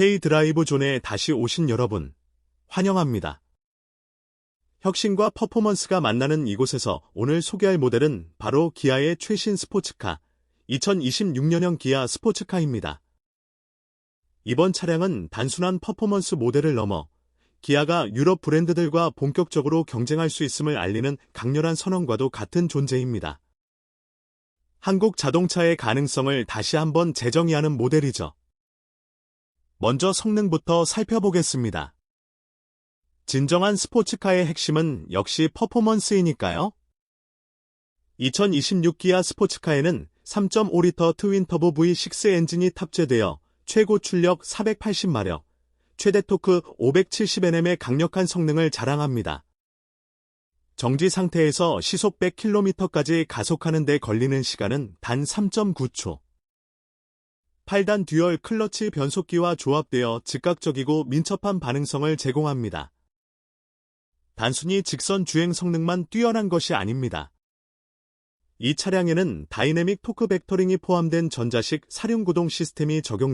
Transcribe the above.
K 드라이브 존에 다시 오신 여러분, 환영합니다. 혁신과 퍼포먼스가 만나는 이곳에서 오늘 소개할 모델은 바로 기아의 최신 스포츠카, 2026년형 기아 스포츠카입니다. 이번 차량은 단순한 퍼포먼스 모델을 넘어 기아가 유럽 브랜드들과 본격적으로 경쟁할 수 있음을 알리는 강렬한 선언과도 같은 존재입니다. 한국 자동차의 가능성을 다시 한번 재정의하는 모델이죠. 먼저 성능부터 살펴보겠습니다. 진정한 스포츠카의 핵심은 역시 퍼포먼스이니까요. 2026 기아 스포츠카에는 3.5리터 트윈터보 V6 엔진이 탑재되어 최고 출력 480마력, 최대 토크 570Nm의 강력한 성능을 자랑합니다. 정지 상태에서 시속 100km까지 가속하는 데 걸리는 시간은 단 3.9초. 8단 듀얼 클러치 변속기와 조합되어 즉각적이고 민첩한 반응성을 제공합니다. 단순히 직선 주행 성능만 뛰어난 것이 아닙니다. 이 차량에는 다이내믹 토크 벡터링이 포함된 전자식 사륜구동 시스템이 적용